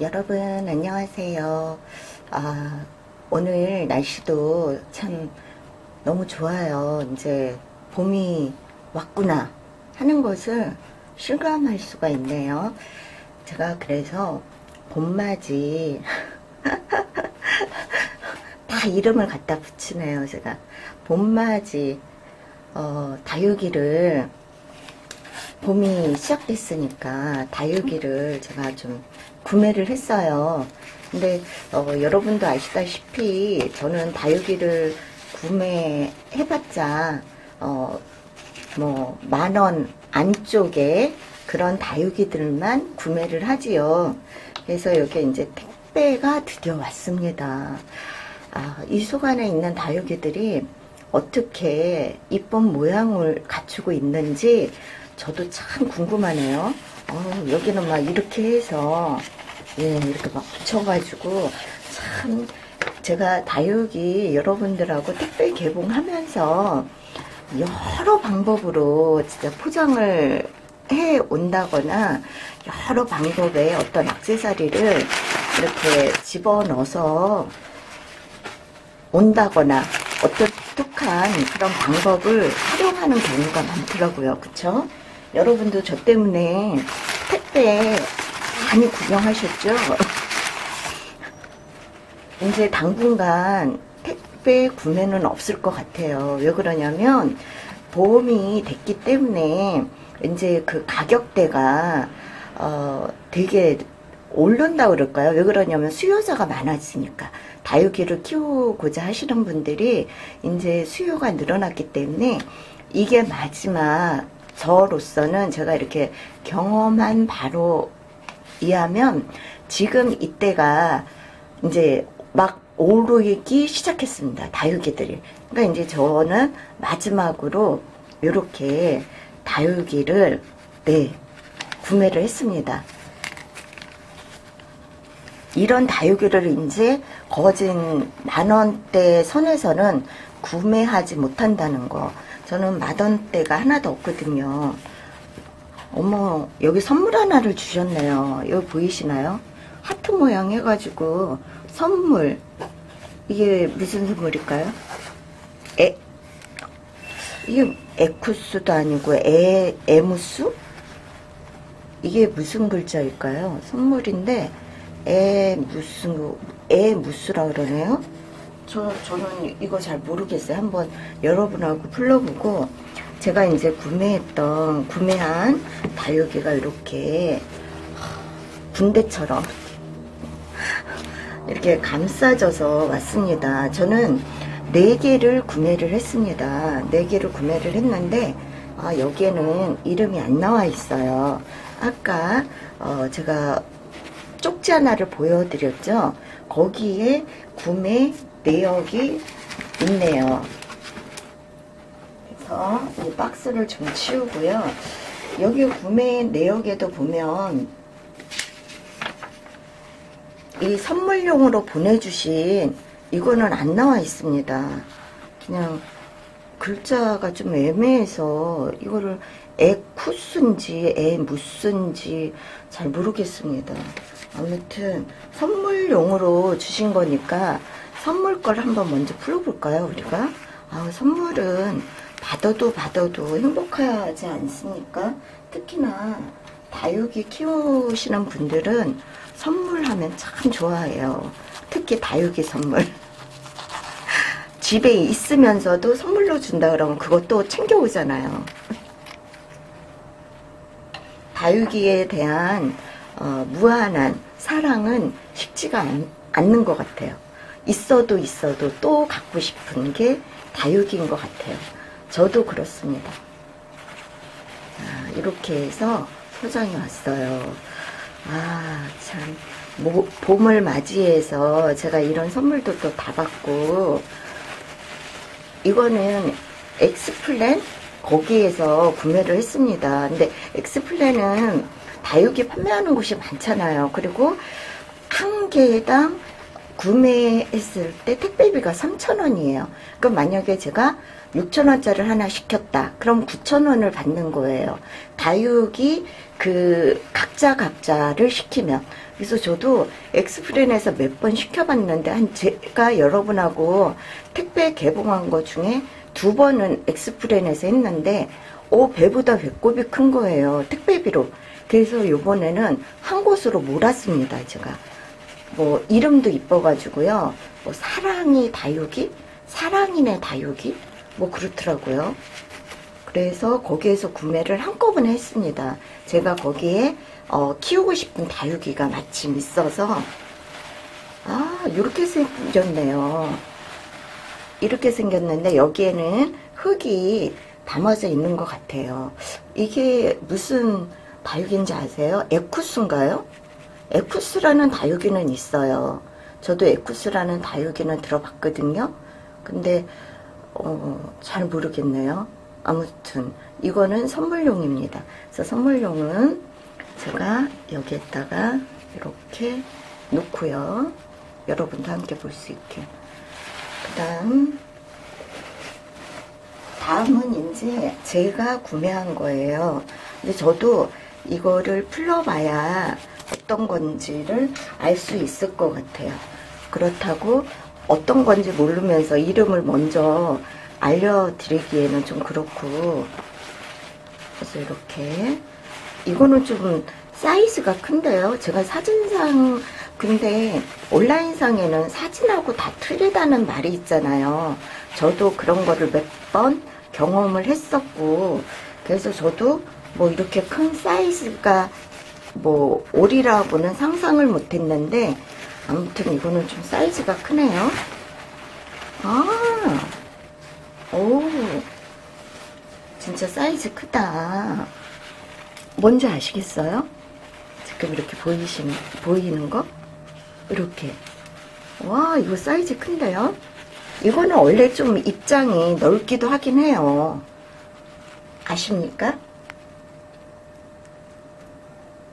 여러분 안녕하세요. 아, 오늘 날씨도 참 너무 좋아요. 이제 봄이 왔구나 하는 것을 실감할 수가 있네요. 제가 그래서 봄맞이 다 이름을 갖다 붙이네요. 제가 봄맞이 어, 다육이를 봄이 시작됐으니까 다육이를 제가 좀 구매를 했어요. 근데 어, 여러분도 아시다시피 저는 다육이를 구매해봤자 어, 뭐 만 원 안쪽에 그런 다육이들만 구매를 하지요. 그래서 여기 이제 택배가 드디어 왔습니다. 아, 이 속 안에 있는 다육이들이 어떻게 이쁜 모양을 갖추고 있는지 저도 참 궁금하네요. 어, 여기는 막 이렇게 해서 예, 이렇게 막 붙여가지고 참 제가 다육이 여러분들하고 택배 개봉하면서 여러 방법으로 진짜 포장을 해 온다거나 여러 방법의 어떤 악세사리를 이렇게 집어넣어서 온다거나 어떤 독특한 그런 방법을 활용하는 경우가 많더라고요. 그쵸? 여러분도 저 때문에 택배 많이 구경하셨죠? 이제 당분간 택배 구매는 없을 것 같아요. 왜 그러냐면 보험이 됐기 때문에 이제 그 가격대가 어 되게 오른다 그럴까요? 왜 그러냐면 수요자가 많아지니까 다육이를 키우고자 하시는 분들이 이제 수요가 늘어났기 때문에 이게 마지막 저로서는 제가 이렇게 경험한 바로 이하면 지금 이때가 이제 막 오르기 시작했습니다. 다육이들이. 그러니까 이제 저는 마지막으로 이렇게 다육이를 네 구매를 했습니다. 이런 다육이를 이제 거진 만원대 선에서는 구매하지 못한다는 거. 저는 만원대가 하나도 없거든요. 어머, 여기 선물 하나를 주셨네요. 여기 보이시나요? 하트 모양 해가지고 선물. 이게 무슨 선물일까요? 에, 이게 에쿠스도 아니고 에, 에무스? 이게 무슨 글자일까요? 선물인데 에 무슨 에 무스라 그러네요. 저 저는 이거 잘 모르겠어요. 한번 여러분하고 불러보고 제가 이제 구매했던 구매한 다육이가 이렇게 군대처럼 이렇게 감싸져서 왔습니다. 저는 4개를 구매를 했습니다. 4개를 구매를 했는데 아, 여기에는 이름이 안 나와 있어요. 아까 어, 제가 쪽지 하나를 보여드렸죠. 거기에 구매 내역이 있네요. 그래서 이 박스를 좀 치우고요. 여기 구매 내역에도 보면 이 선물용으로 보내주신 이거는 안 나와 있습니다. 그냥 글자가 좀 애매해서 이거를 에쿠스인지 에무스인지 잘 모르겠습니다. 아무튼 선물용으로 주신 거니까 선물 걸 한번 먼저 풀어볼까요 우리가? 아 선물은 받아도 받아도 행복하지 않습니까? 특히나 다육이 키우시는 분들은 선물하면 참 좋아해요. 특히 다육이 선물. 집에 있으면서도 선물로 준다 그러면 그것도 챙겨오잖아요. 다육이에 대한 어, 무한한 사랑은 쉽지가 않, 않는 것 같아요. 있어도 있어도 또 갖고 싶은 게 다육이인 것 같아요. 저도 그렇습니다. 아, 이렇게 해서 포장이 왔어요. 아, 참. 모, 봄을 맞이해서 제가 이런 선물도 또 다 받고, 이거는 엑스플랜? 거기에서 구매를 했습니다. 근데 엑스플랜은 다육이 판매하는 곳이 많잖아요. 그리고 한 개당 구매했을 때 택배비가 3,000원이에요. 그럼 만약에 제가 6천원짜리를 하나 시켰다. 그럼 9천원을 받는 거예요. 다육이 그 각자 각자를 시키면. 그래서 저도 엑스프린에서 몇 번 시켜봤는데 한 제가 여러분하고 택배 개봉한 거 중에 두 번은 엑스프린에서 했는데 오 배보다 배꼽이 큰 거예요. 택배비로. 그래서 요번에는 한 곳으로 몰았습니다. 제가. 뭐 이름도 이뻐가지고요. 뭐 사랑이 다육이? 사랑이네 다육이? 뭐 그렇더라고요. 그래서 거기에서 구매를 한꺼번에 했습니다. 제가 거기에 어, 키우고 싶은 다육이가 마침 있어서 아 이렇게 생겼네요. 이렇게 생겼는데 여기에는 흙이 담아져 있는 것 같아요. 이게 무슨 다육인지 아세요? 에쿠스인가요? 에쿠스라는 다육이는 있어요. 저도 에쿠스라는 다육이는 들어봤거든요. 근데 어, 잘 모르겠네요. 아무튼 이거는 선물용입니다. 그래서 선물용은 제가 여기에다가 이렇게 놓고요. 여러분도 함께 볼 수 있게. 그 다음 다음은 이제 제가 구매한 거예요. 근데 저도 이거를 풀러봐야 어떤 건지를 알 수 있을 것 같아요. 그렇다고 어떤 건지 모르면서 이름을 먼저 알려드리기에는 좀 그렇고 그래서 이렇게 이거는 좀 사이즈가 큰데요. 제가 사진상 근데 온라인상에는 사진하고 다 틀리다는 말이 있잖아요. 저도 그런 거를 몇 번 경험을 했었고 그래서 저도 뭐 이렇게 큰 사이즈가 뭐 오리라고는 상상을 못했는데 아무튼 이거는 좀 사이즈가 크네요. 아, 오, 진짜 사이즈 크다. 뭔지 아시겠어요? 지금 이렇게 보이신, 보이는 거? 이렇게. 와, 이거 사이즈 큰데요? 이거는 원래 좀 입장이 넓기도 하긴 해요. 아십니까?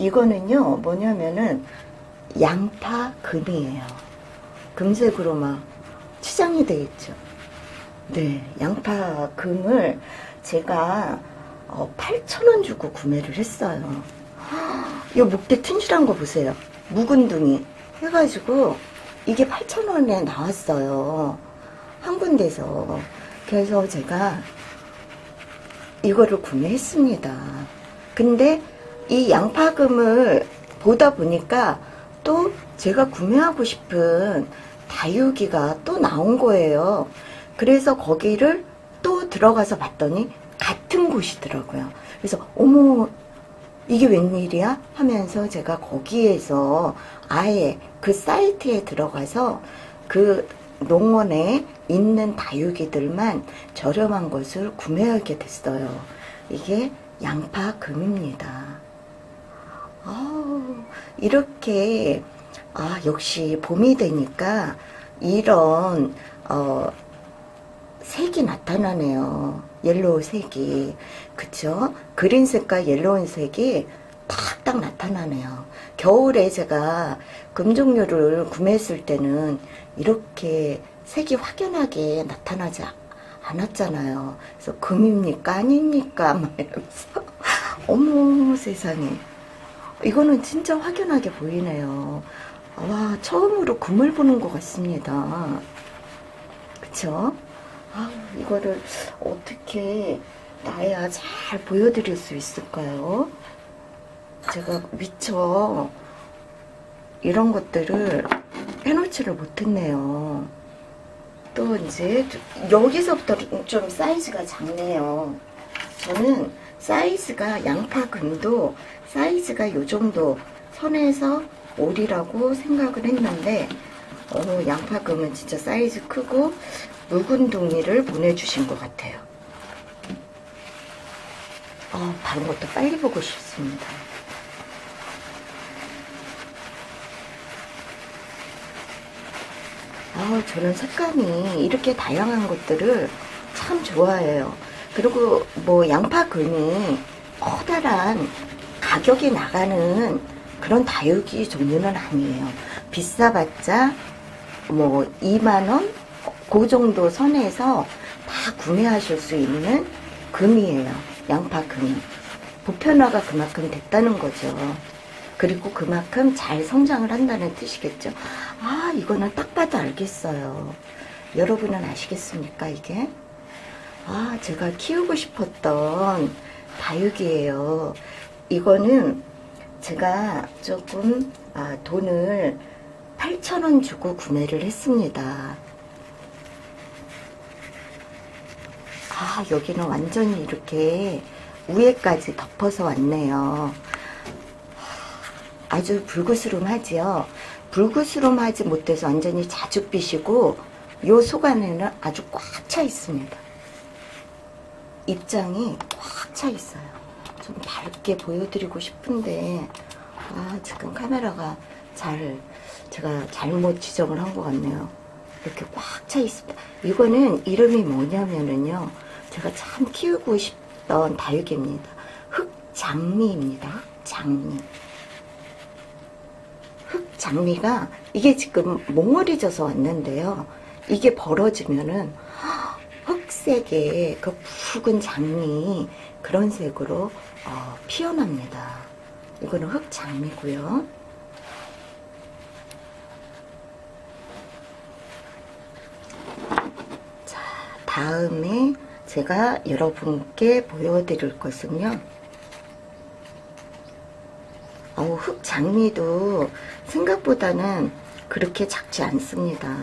이거는요, 뭐냐면은, 양파 금이에요. 금색으로 막 치장이 되어 있죠. 네, 양파 금을 제가 어, 8,000원 주고 구매를 했어요. 이 목대 튼실한 거 보세요. 묵은둥이 해가지고 이게 8,000원에 나왔어요. 한 군데서. 그래서 제가 이거를 구매했습니다. 근데 이 양파금을 보다 보니까 또 제가 구매하고 싶은 다육이가 또 나온 거예요. 그래서 거기를 또 들어가서 봤더니 같은 곳이더라고요. 그래서 어머 이게 웬일이야 하면서 제가 거기에서 아예 그 사이트에 들어가서 그 농원에 있는 다육이들만 저렴한 것을 구매하게 됐어요. 이게 양파금입니다. 아, 이렇게 아 역시 봄이 되니까 이런 어, 색이 나타나네요. 옐로우 색이 그쵸? 그린색과 옐로우 색이 탁딱 나타나네요. 겨울에 제가 금종류를 구매했을 때는 이렇게 색이 확연하게 나타나지 않았잖아요. 그래서 금입니까 아닙니까 막 이러면서 어머 세상에 이거는 진짜 확연하게 보이네요. 와, 처음으로 금을 보는 것 같습니다. 그쵸? 아, 이거를 어떻게 나야 잘 보여드릴 수 있을까요? 제가 미처 이런 것들을 해놓지를 못했네요. 또 이제 여기서부터 좀 사이즈가 작네요. 저는 사이즈가 양파근도 사이즈가 요 정도 선에서 올이라고 생각을 했는데 어, 양파금은 진짜 사이즈 크고 묵은 동이를 보내주신 것 같아요. 어, 다른 것도 빨리 보고 싶습니다. 아, 저는 색감이 이렇게 다양한 것들을 참 좋아해요. 그리고 뭐 양파근이 커다란 가격이 나가는 그런 다육이 종류는 아니에요. 비싸봤자 뭐 2만원? 그 정도 선에서 다 구매하실 수 있는 금이에요. 양파 금이. 보편화가 그만큼 됐다는 거죠. 그리고 그만큼 잘 성장을 한다는 뜻이겠죠. 아, 이거는 딱 봐도 알겠어요. 여러분은 아시겠습니까, 이게? 아, 제가 키우고 싶었던 다육이에요. 이거는 제가 조금 아, 돈을 8,000원 주고 구매를 했습니다. 아, 여기는 완전히 이렇게 위에까지 덮어서 왔네요. 아주 불구스름하지요. 불구스름하지 못해서 완전히 자줏빛이고 요 속 안에는 아주 꽉 차 있습니다. 입장이 꽉 차 있어요. 좀 밝게 보여드리고 싶은데 아 지금 카메라가 잘 제가 잘못 지정을 한 것 같네요. 이렇게 꽉 차 있습니다. 이거는 이름이 뭐냐면은요. 제가 참 키우고 싶던 다육입니다. 흑장미입니다. 흑장미. 흑장미가 이게 지금 몽골이 져서 왔는데요. 이게 벌어지면은 흑색의 그 붉은 장미 그런 색으로 어, 피어납니다. 이거는 흑장미고요. 자, 다음에 제가 여러분께 보여드릴 것은요. 어우, 흑장미도 생각보다는 그렇게 작지 않습니다.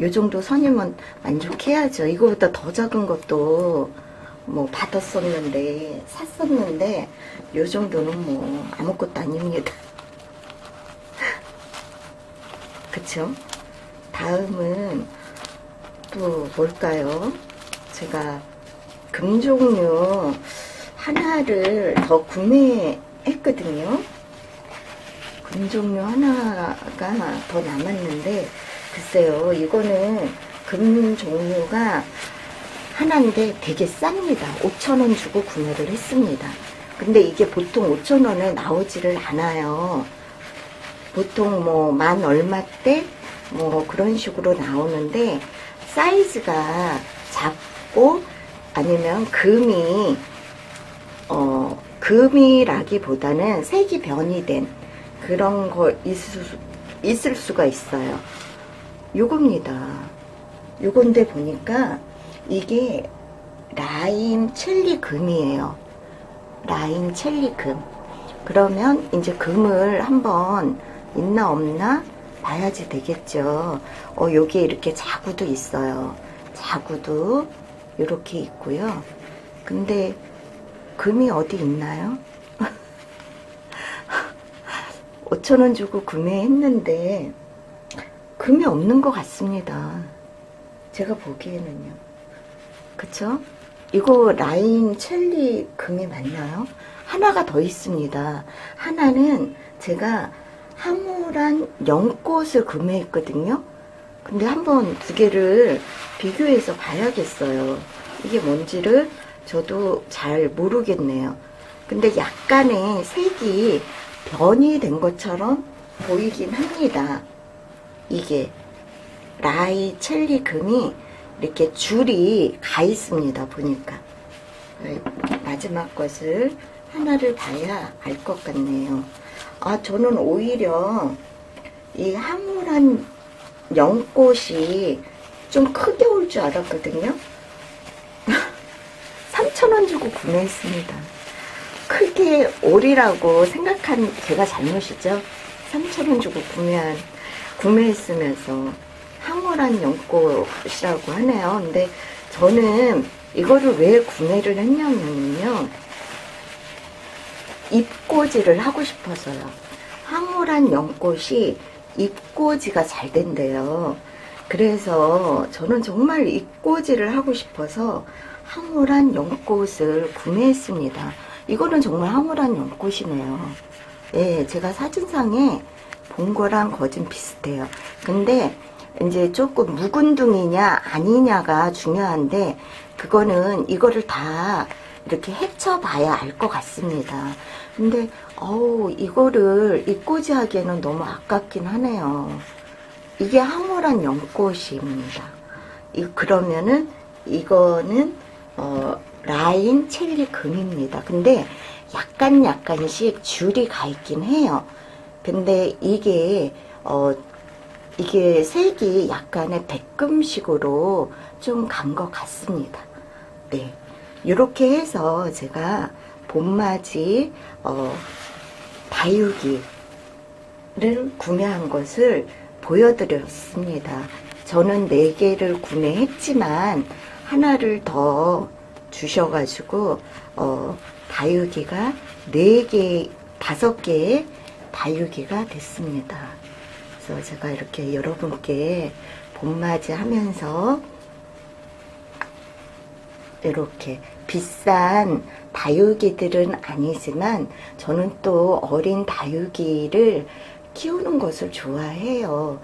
요 정도 선이면 만족해야죠. 이거보다 더 작은 것도 뭐 받았었는데 샀었는데 요 정도는 뭐 아무것도 아닙니다. 그쵸? 다음은 또 뭘까요? 제가 금종류 하나를 더 구매했거든요. 금종류 하나가 더 남았는데 글쎄요, 이거는 금 종류가 하나인데 되게 쌉니다. 5천원 주고 구매를 했습니다. 근데 이게 보통 5천원에 나오지를 않아요. 보통 뭐 만 얼마대 뭐 그런 식으로 나오는데 사이즈가 작고 아니면 금이 어 금이라기보다는 색이 변이 된 그런 거 있을, 수, 있을 수가 있어요. 요겁니다. 요건데 보니까 이게 라임 첼리 금이에요. 라임 첼리 금. 그러면 이제 금을 한번 있나 없나 봐야지 되겠죠. 어, 여기에 이렇게 자구도 있어요. 자구도 이렇게 있고요. 근데 금이 어디 있나요? 5천원 주고 구매했는데 금이 없는 것 같습니다. 제가 보기에는요. 그쵸? 이거 라인 첼리 금이 맞나요? 하나가 더 있습니다. 하나는 제가 황홀한 연꽃을 구매했거든요. 근데 한번 두 개를 비교해서 봐야겠어요. 이게 뭔지를 저도 잘 모르겠네요. 근데 약간의 색이 변이 된 것처럼 보이긴 합니다. 이게 라이 첼리 금이 이렇게 줄이 가 있습니다. 보니까 마지막 것을 하나를 봐야 알 것 같네요. 아 저는 오히려 이 황홀한 연꽃이 좀 크게 올 줄 알았거든요. 3,000원 주고 구매했습니다. 크게 오리라고 생각한 제가 잘못이죠. 3,000원 주고 구매한, 구매했으면서 황홀한 연꽃이라고 하네요. 근데 저는 이거를 왜 구매를 했냐면요. 잎꽂이를 하고 싶어서요. 황홀한 연꽃이 잎꽂이가 잘 된대요. 그래서 저는 정말 잎꽂이를 하고 싶어서 황홀한 연꽃을 구매했습니다. 이거는 정말 황홀한 연꽃이네요. 예, 제가 사진상에 본 거랑 거진 비슷해요. 근데 이제 조금 묵은둥이냐 아니냐가 중요한데 그거는 이거를 다 이렇게 헤쳐봐야 알 것 같습니다. 근데 어우 이거를 입고지 하기에는 너무 아깝긴 하네요. 이게 황홀한 연꽃입니다. 이 그러면은 이거는 어, 라인 첼리 금입니다. 근데 약간 약간씩 줄이 가 있긴 해요. 근데 이게 어 이게 색이 약간의 백금식으로 좀 간 것 같습니다. 네. 이렇게 해서 제가 봄맞이 어 다육이를 구매한 것을 보여드렸습니다. 저는 4개를 구매했지만 하나를 더 주셔가지고 어, 다육이가 4개, 5개의 다육이가 됐습니다. 그래서 제가 이렇게 여러분께 봄맞이 하면서 이렇게 비싼 다육이들은 아니지만 저는 또 어린 다육이를 키우는 것을 좋아해요.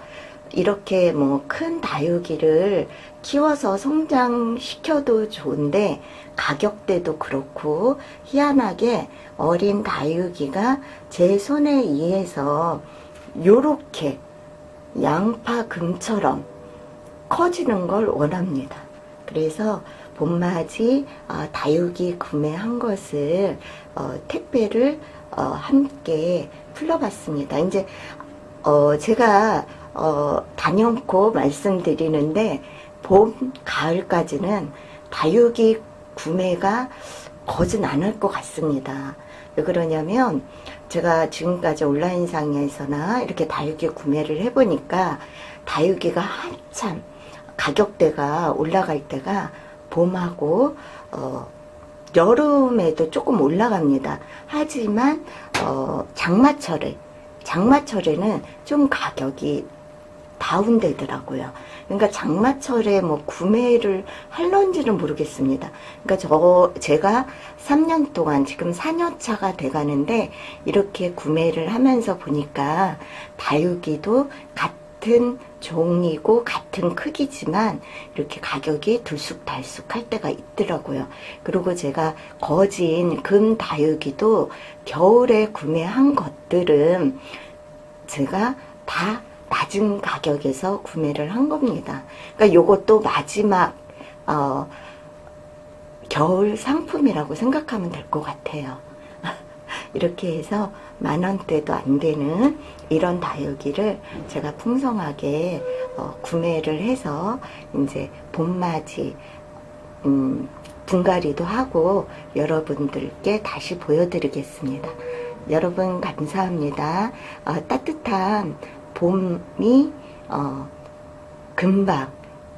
이렇게 뭐 큰 다육이를 키워서 성장시켜도 좋은데 가격대도 그렇고 희한하게 어린 다육이가 제 손에 의해서 요렇게 양파 금처럼 커지는 걸 원합니다. 그래서 봄맞이 어, 다육이 구매한 것을 어, 택배를 어, 함께 풀러봤습니다. 이제 어, 제가 어, 단연코 말씀드리는데 봄, 가을까지는 다육이 구매가 거진 않을 것 같습니다. 왜 그러냐면 제가 지금까지 온라인상에서나 이렇게 다육이 구매를 해보니까 다육이가 한참 가격대가 올라갈 때가 봄하고 어, 여름에도 조금 올라갑니다. 하지만 어, 장마철에 장마철에는 좀 가격이 다운되더라고요. 그러니까 장마철에 뭐 구매를 할런지는 모르겠습니다. 그러니까 저 제가 3년 동안 지금 4년 차가 돼가는데 이렇게 구매를 하면서 보니까 다육이도 같은 종이고 같은 크기지만 이렇게 가격이 들쑥달쑥 할 때가 있더라고요. 그리고 제가 거진 금 다육이도 겨울에 구매한 것들은 제가 다 낮은 가격에서 구매를 한 겁니다. 그러니까 요것도 마지막 어, 겨울 상품이라고 생각하면 될 것 같아요. 이렇게 해서 만 원대도 안 되는 이런 다육이를 제가 풍성하게 어, 구매를 해서 이제 봄맞이 음, 분갈이도 하고 여러분들께 다시 보여드리겠습니다. 여러분 감사합니다. 어, 따뜻한 봄이 어, 금방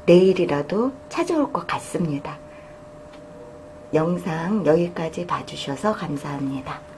내일이라도 찾아올 것 같습니다. 영상 여기까지 봐주셔서 감사합니다.